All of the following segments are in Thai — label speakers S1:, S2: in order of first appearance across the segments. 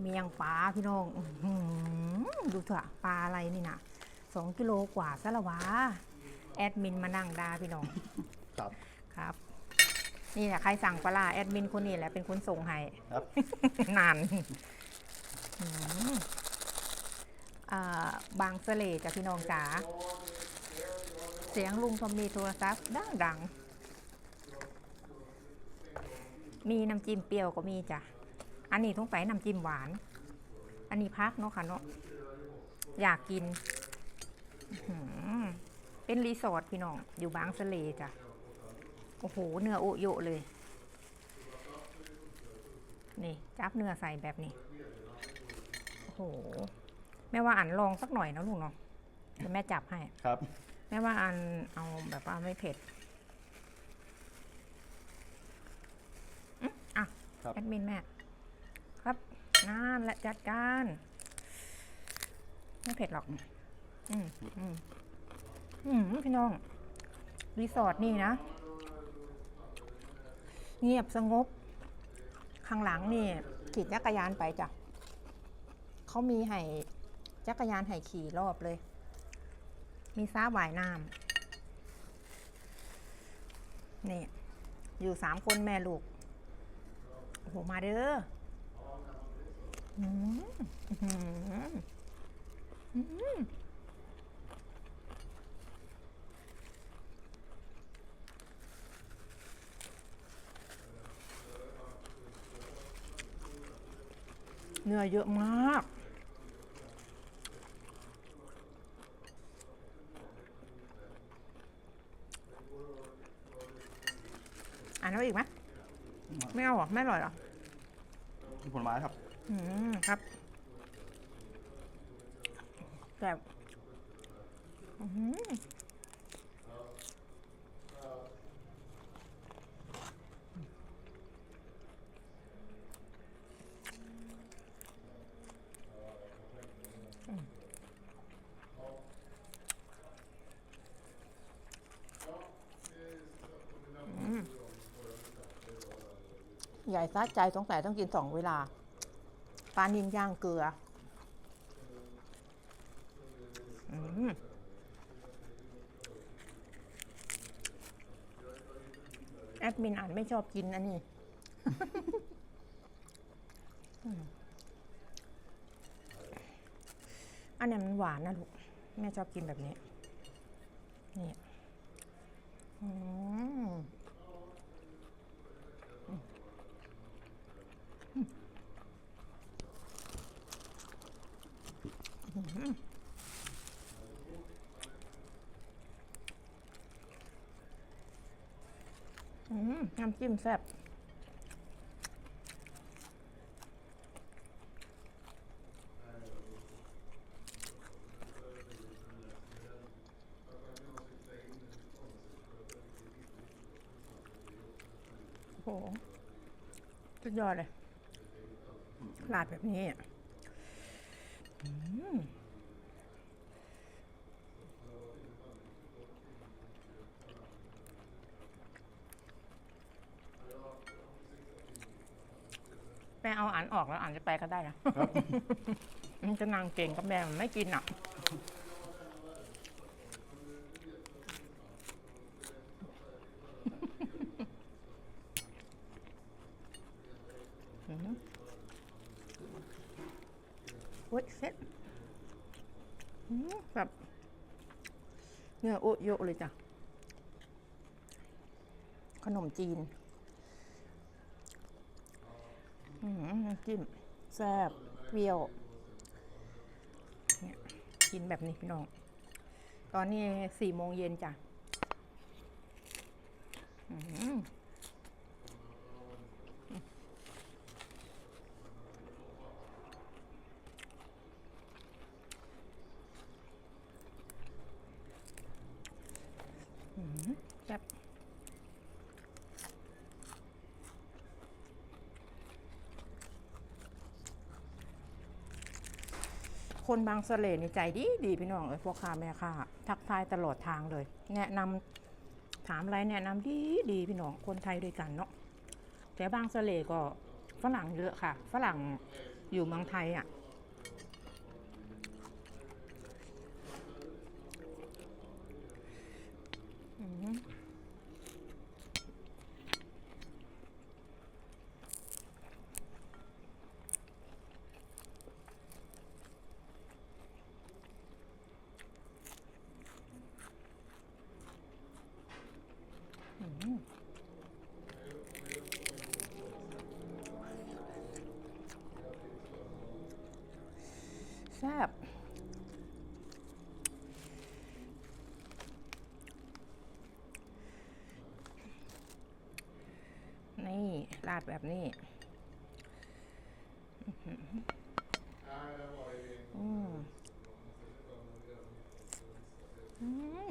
S1: เมียงปลาพี่น้องอื้อหือดูเถอะปลาอะไรนี่นะสองกิโลกว่าซะละวะแอดมินมานั่งดาพี่น้อง
S2: ครับ
S1: ครับ นี่แหละใครสั่งปลาร้าแอดมินคนนี้แหละเป็นคนส่งให้
S2: ครับ
S1: นานอืมอ่าบางเสลจ้ะพี่น้องจ๋า เสียงลุงทอมมีโทรศัพท์ดังดังๆมีน้ำจิ้มเปรี้ยวก็มีจ้ะ อันนี้ต้องใส่น้ำจิ้มหวาน อันนี้พักเนาะค่ะเนาะ อยากกินอื้อหือเป็นรีสอร์ทพี่น้อง อยู่บางเสลจ้ะ โอ้โห เนื้อโอะโยะเลย นี่ จับเนื้อใส่แบบนี้ โอ้โห แม่ว่าอันลองสักหน่อยนะลูกเนาะเดี๋ยวแม่จับให้
S2: ครับ
S1: แม่ว่าอันเอาแบบว่าไม่เผ็ดอื้ออะ
S2: ครับ
S1: แอดมินแม่ ครับนั่นและจัดการไม่เผ็ดหรอก อืมอืมอืมพี่น้อง รีสอร์ทนี่นะ เงียบสงบ ข้างหลังนี่ขี่จักรยานไปจ้ะเขามีให้จักรยานให้ขี่รอบเลย มีซ้าหวายน้ำนี่ อยู่สามคนแม่ลูกโอ้โหมาเด้อ เนื้อเยอะมาก อ่านเอาอีกไหมไม่เอาเหรอ ไม่อร่อยเหรอ
S2: มีผลไม้ครับ
S1: อืมครับแต่อื้อหืออืมใหญ่ซะใจสงสัยต้องกินสองเวลา ปลานินย่างเกลืออืมแอดมินอ่านไม่ชอบกินอันนี้อันนี้มันหวานนะลูก แม่ชอบกินแบบนี้ นี่ อืมอืม น้ำจิ้มแซ่บโอ้โหสุดยอดเลยลาดแบบนี้อืม ม่เอาอ่านออกแล้วอ่านจะไปก็ได้นะครับ มันจะนางเก่งกับแม่มันไม่กินอะอืมโอ้ยเซ็ตอืมแบบเนื้อโอะโยะเลยจ้ะ ขนมจีนอืมน้ำ จิ้มแซ่บเปรี้ยวเนี่ยกินแบบนี้พี่น้อง ตอนนี้สี่โมงเย็นจ้ะอืม แบบ คนบางสะเลนี่ใจดีดีพี่น้องเอ้ยพวกค้าแม่ค้าทักทายตลอดทางเลย แนะนำถามอะไรแนะนำดีดีพี่น้องคนไทยด้วยกันเนาะแต่บางสะเลก็ฝรั่งเยอะค่ะ ฝรั่ง
S3: อยู่เมืองไทยอะ อืมอืมแซ่บนี่ราดแบบนี้อืมอืม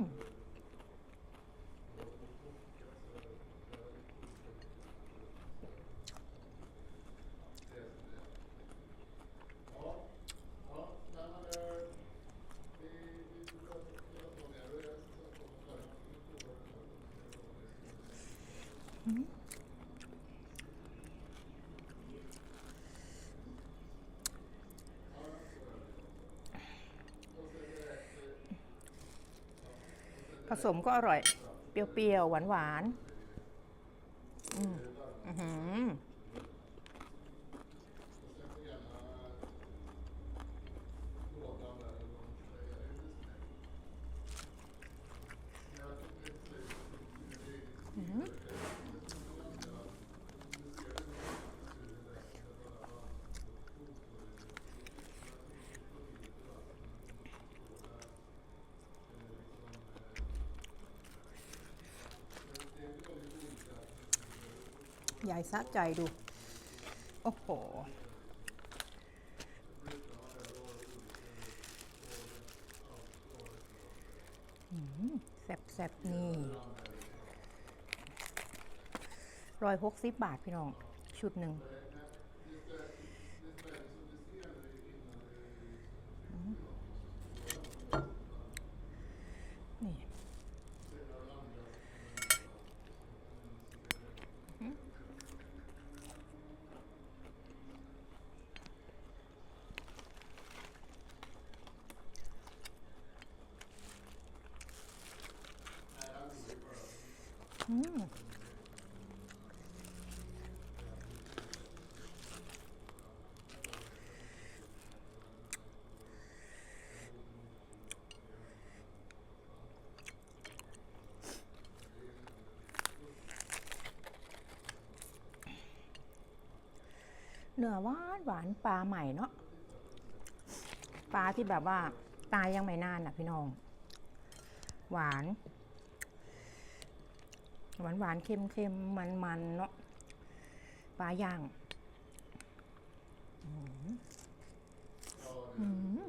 S3: ผสมก็อร่อย เปรี้ยวๆ หวานๆอืมอื้อหืออื้อหือ ยายสะใจดู โอ้โหแซ่บๆ นี่ร้อยหกสิบบาทพี่น้อง ชุดหนึ่ง เนื้อหวานหวานปลาใหม่เนาะปลาที่แบบว่าตายยังไม่นานอะพี่น้อง หวาน หวานหวานเค็มเค็มมันมันๆเนาะปลาย่าง อืม